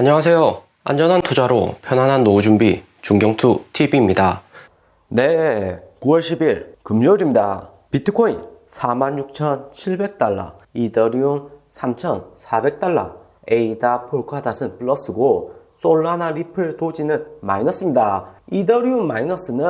안녕하세요. 안전한 투자로 편안한 노후 준비 중경투 TV입니다. 네, 9월 10일 금요일입니다. 비트코인 46,700달러, 이더리움 3,400달러, 에이다 폴카닷은 플러스고 솔라나 리플 도지는 마이너스입니다. 이더리움 마이너스는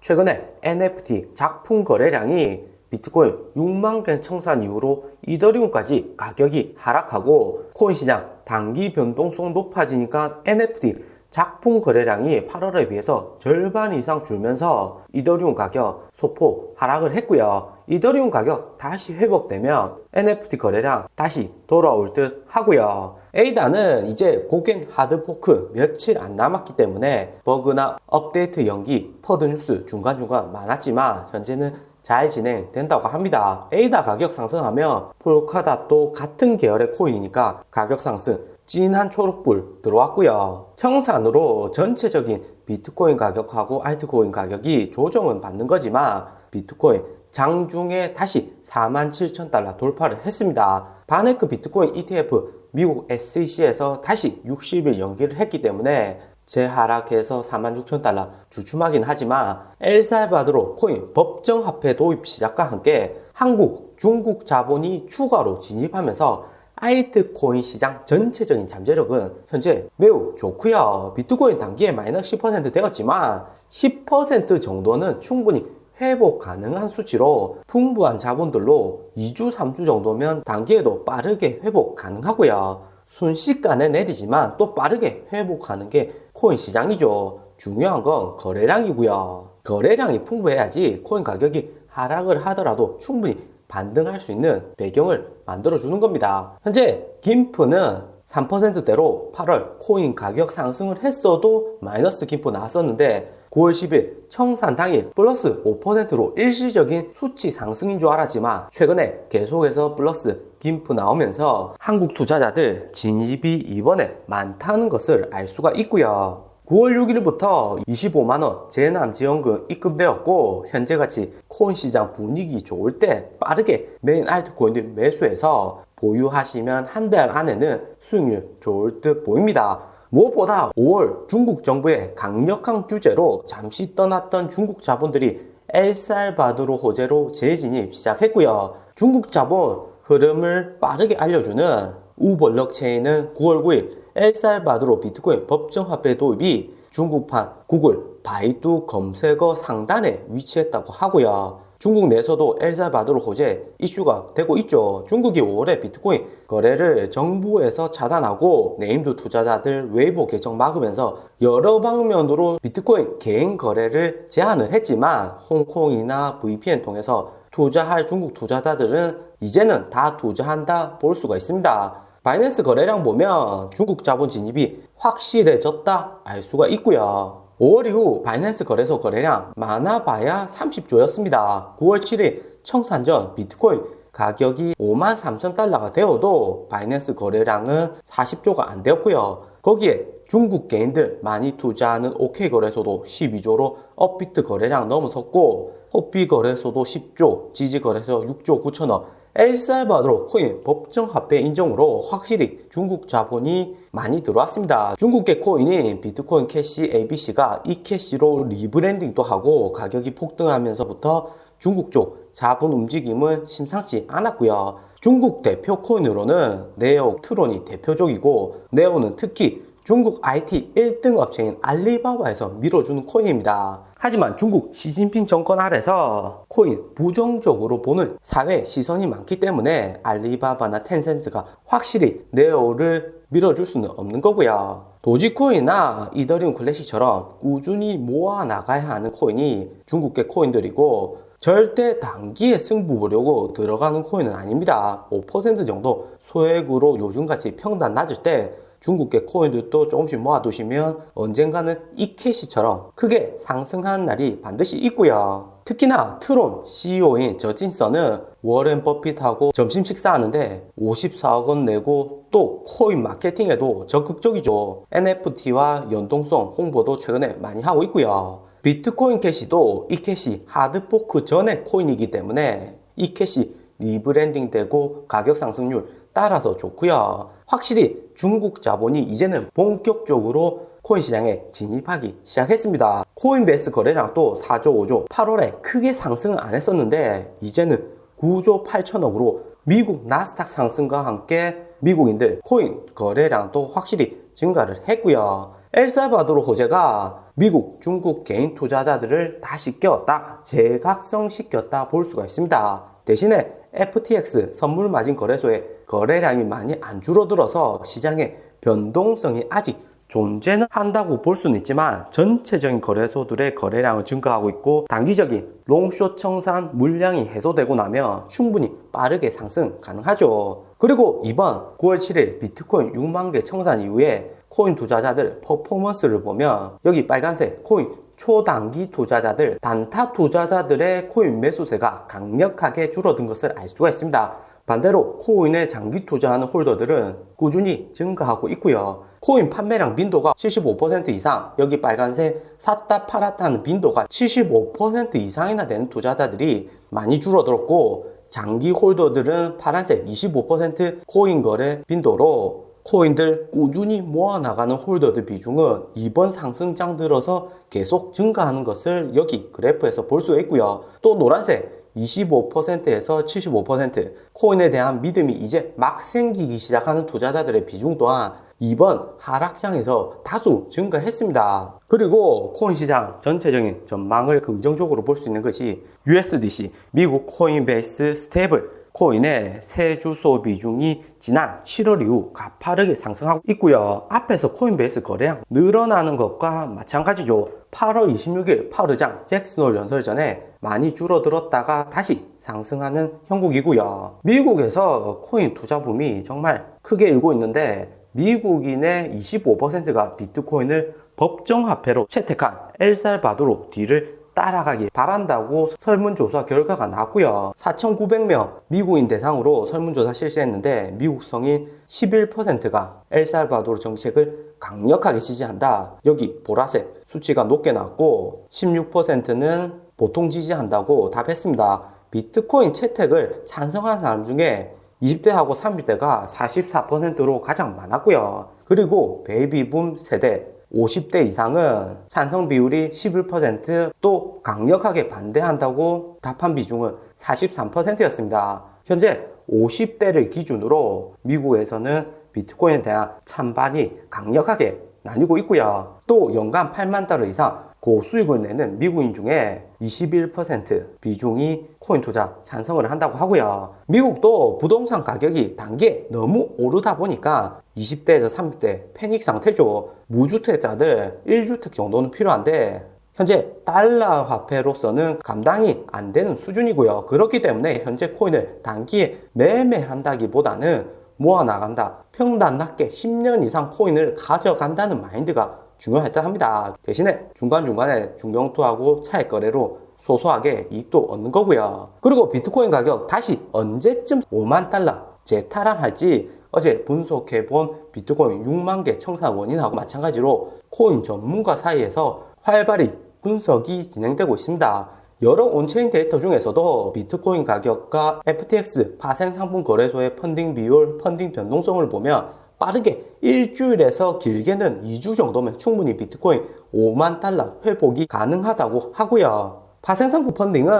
최근에 NFT 작품 거래량이 비트코인 6만 개 청산 이후로 이더리움까지 가격이 하락하고 코인 시장 단기 변동성 높아지니까 NFT 작품 거래량이 8월에 비해서 절반 이상 줄면서 이더리움 가격 소폭 하락을 했고요. 이더리움 가격 다시 회복되면 NFT 거래량 다시 돌아올 듯 하고요. 에이다는 이제 고갱 하드포크 며칠 안 남았기 때문에 버그나 업데이트 연기, 퍼드 뉴스 중간중간 많았지만 현재는 잘 진행된다고 합니다. 에이다 가격 상승하면 폴카닷도 같은 계열의 코인이니까 가격 상승 진한 초록불 들어왔고요. 청산으로 전체적인 비트코인 가격하고 알트코인 가격이 조정은 받는 거지만 비트코인 장중에 다시 47,000달러 돌파를 했습니다. 바네크 비트코인 ETF 미국 SEC에서 다시 60일 연기를 했기 때문에 재하락해서 46,000달러 주춤하긴 하지만 엘살바도르 코인 법정 화폐 도입 시작과 함께 한국, 중국 자본이 추가로 진입하면서 알트코인 시장 전체적인 잠재력은 현재 매우 좋고요. 비트코인 단기에 마이너스 10% 되었지만 10% 정도는 충분히 회복 가능한 수치로 풍부한 자본들로 2주, 3주 정도면 단기에도 빠르게 회복 가능하고요. 순식간에 내리지만 또 빠르게 회복하는 게 코인 시장이죠. 중요한 건 거래량이고요. 거래량이 풍부해야지 코인 가격이 하락을 하더라도 충분히 반등할 수 있는 배경을 만들어 주는 겁니다. 현재 김프는 3%대로 8월 코인 가격 상승을 했어도 마이너스 김프 나왔었는데 9월 10일 청산 당일 플러스 5%로 일시적인 수치 상승인 줄 알았지만 최근에 계속해서 플러스 김프 나오면서 한국 투자자들 진입이 이번에 많다는 것을 알 수가 있고요. 9월 6일부터 25만원 재난지원금 입금되었고 현재같이 코인 시장 분위기 좋을 때 빠르게 메인 알트코인들 매수해서 보유하시면 한 달 안에는 수익률 좋을 듯 보입니다. 무엇보다 5월 중국 정부의 강력한 규제로 잠시 떠났던 중국 자본들이 엘살바도르 호재로 재진입 시작했고요. 중국 자본 흐름을 빠르게 알려주는 우블록체인은 9월 9일 엘살바도르 비트코인 법정화폐 도입이 중국판 구글, 바이두 검색어 상단에 위치했다고 하고요. 중국 내에서도 엘살바도르 호재 이슈가 되고 있죠. 중국이 5월에 비트코인 거래를 정부에서 차단하고 네임드 투자자들 웨이보 계정 막으면서 여러 방면으로 비트코인 개인 거래를 제한을 했지만 홍콩이나 VPN 통해서 투자할 중국 투자자들은 이제는 다 투자한다 볼 수가 있습니다. 바이낸스 거래량 보면 중국 자본 진입이 확실해졌다 알 수가 있고요. 5월 이후 바이낸스 거래소 거래량 많아봐야 30조였습니다. 9월 7일 청산 전 비트코인 가격이 5만 3천 달러가 되어도 바이낸스 거래량은 40조가 안 되었고요. 거기에 중국 개인들 많이 투자하는 OK 거래소도 12조로 업비트 거래량 넘어섰고 호피 거래소도 10조, 지지 거래소 6조 9천억, 엘살바도르 코인 법정 화폐 인정으로 확실히 중국 자본이 많이 들어왔습니다. 중국계 코인인 비트코인 캐시 ABC가 이 캐시로 리브랜딩도 하고 가격이 폭등하면서부터 중국 쪽 자본 움직임은 심상치 않았고요. 중국 대표 코인으로는 네오 트론이 대표적이고 네오는 특히 중국 IT 1등 업체인 알리바바에서 밀어주는 코인입니다. 하지만 중국 시진핑 정권 아래서 코인 부정적으로 보는 사회 시선이 많기 때문에 알리바바나 텐센트가 확실히 네오를 밀어줄 수는 없는 거고요. 도지코인이나 이더리움 클래시처럼 꾸준히 모아 나가야 하는 코인이 중국계 코인들이고 절대 단기에 승부 보려고 들어가는 코인은 아닙니다. 5% 정도 소액으로 요즘같이 평단 낮을 때 중국계 코인들도 조금씩 모아두시면 언젠가는 이캐시처럼 크게 상승하는 날이 반드시 있고요. 특히나 트론 CEO인 저진서는 워렌 버핏하고 점심 식사하는데 54억 원 내고 또 코인 마케팅에도 적극적이죠. NFT와 연동성 홍보도 최근에 많이 하고 있고요. 비트코인 캐시도 이 캐시 하드포크 전의 코인이기 때문에 이 캐시 리브랜딩 되고 가격 상승률 따라서 좋고요. 확실히 중국 자본이 이제는 본격적으로 코인 시장에 진입하기 시작했습니다. 코인베이스 거래량도 4조 5조 8월에 크게 상승을 안 했었는데 이제는 9조 8천억으로 미국 나스닥 상승과 함께 미국인들 코인 거래량도 확실히 증가를 했고요. 엘살바도르 호재가 미국, 중국 개인 투자자들을 다시 깨웠다, 재각성시켰다 볼 수가 있습니다. 대신에 FTX 선물 마진 거래소의 거래량이 많이 안 줄어들어서 시장의 변동성이 아직 존재는 한다고 볼 수는 있지만 전체적인 거래소들의 거래량은 증가하고 있고 단기적인 롱숏 청산 물량이 해소되고 나면 충분히 빠르게 상승 가능하죠. 그리고 이번 9월 7일 비트코인 6만 개 청산 이후에 코인 투자자들 퍼포먼스를 보면 여기 빨간색 코인 초단기 투자자들, 단타 투자자들의 코인 매수세가 강력하게 줄어든 것을 알 수가 있습니다. 반대로 코인에 장기 투자하는 홀더들은 꾸준히 증가하고 있고요. 코인 판매량 빈도가 75% 이상, 여기 빨간색 샀다 팔았다 하는 빈도가 75% 이상이나 되는 투자자들이 많이 줄어들었고 장기 홀더들은 파란색 25% 코인 거래 빈도로 코인들 꾸준히 모아나가는 홀더들 비중은 이번 상승장 들어서 계속 증가하는 것을 여기 그래프에서 볼 수가 있고요. 또 노란색 25%에서 75% 코인에 대한 믿음이 이제 막 생기기 시작하는 투자자들의 비중 또한 이번 하락장에서 다소 증가했습니다. 그리고 코인 시장 전체적인 전망을 긍정적으로 볼 수 있는 것이 USDC 미국 코인베이스 스테이블 코인의 세 주소 비중이 지난 7월 이후 가파르게 상승하고 있고요. 앞에서 코인베이스 거래량 늘어나는 것과 마찬가지죠. 8월 26일 파르장 잭슨홀 연설 전에 많이 줄어들었다가 다시 상승하는 형국이고요. 미국에서 코인 투자 붐이 정말 크게 일고 있는데 미국인의 25%가 비트코인을 법정화폐로 채택한 엘살바도르 뒤를 따라가길 바란다고 설문조사 결과가 나왔고요. 4,900명 미국인 대상으로 설문조사 실시했는데 미국 성인 11%가 엘살바도르 정책을 강력하게 지지한다. 여기 보라색 수치가 높게 나왔고 16%는 보통 지지한다고 답했습니다. 비트코인 채택을 찬성한 사람 중에 20대하고 30대가 44%로 가장 많았고요. 그리고 베이비붐 세대 50대 이상은 찬성 비율이 11%또 강력하게 반대한다고 답한 비중은 43%였습니다. 현재 50대를 기준으로 미국에서는 비트코인에 대한 찬반이 강력하게 나뉘고 있고요. 또 연간 8만 달러 이상 고수익을 내는 미국인 중에 21% 비중이 코인 투자 찬성을 한다고 하고요. 미국도 부동산 가격이 단기에 너무 오르다 보니까 20대에서 30대 패닉 상태죠. 무주택자들 1주택 정도는 필요한데 현재 달러 화폐로서는 감당이 안 되는 수준이고요. 그렇기 때문에 현재 코인을 단기에 매매한다기보다는 모아 나간다. 평단 낮게 10년 이상 코인을 가져간다는 마인드가 중요하다 합니다. 대신에 중간중간에 중경투하고 차익 거래로 소소하게 이익도 얻는 거고요. 그리고 비트코인 가격 다시 언제쯤 5만 달러 재타락할지 어제 분석해 본 비트코인 6만 개 청산 원인하고 마찬가지로 코인 전문가 사이에서 활발히 분석이 진행되고 있습니다. 여러 온체인 데이터 중에서도 비트코인 가격과 FTX 파생 상품 거래소의 펀딩 비율, 펀딩 변동성을 보면 빠르게 일주일에서 길게는 2주 정도면 충분히 비트코인 5만 달러 회복이 가능하다고 하고요. 파생상품 펀딩은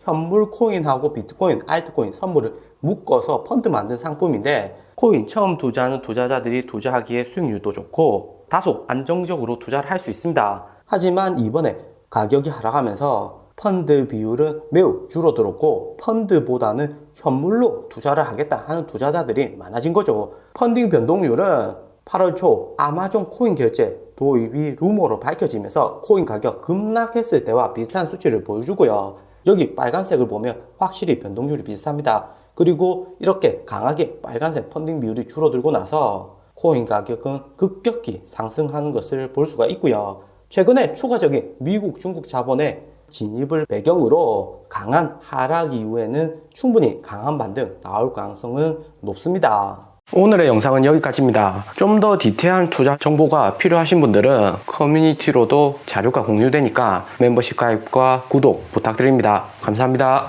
현물 코인하고 비트코인, 알트코인 선물을 묶어서 펀드 만든 상품인데 코인 처음 투자하는 투자자들이 투자하기에 수익률도 좋고 다소 안정적으로 투자를 할 수 있습니다. 하지만 이번에 가격이 하락하면서 펀드 비율은 매우 줄어들었고 펀드보다는 현물로 투자를 하겠다 하는 투자자들이 많아진 거죠. 펀딩 변동률은 8월 초 아마존 코인 결제 도입이 루머로 밝혀지면서 코인 가격 급락했을 때와 비슷한 수치를 보여주고요. 여기 빨간색을 보면 확실히 변동률이 비슷합니다. 그리고 이렇게 강하게 빨간색 펀딩 비율이 줄어들고 나서 코인 가격은 급격히 상승하는 것을 볼 수가 있고요. 최근에 추가적인 미국, 중국 자본의 진입을 배경으로 강한 하락 이후에는 충분히 강한 반등 나올 가능성은 높습니다. 오늘의 영상은 여기까지입니다. 좀 더 디테일한 투자 정보가 필요하신 분들은 커뮤니티로도 자료가 공유되니까 멤버십 가입과 구독 부탁드립니다. 감사합니다.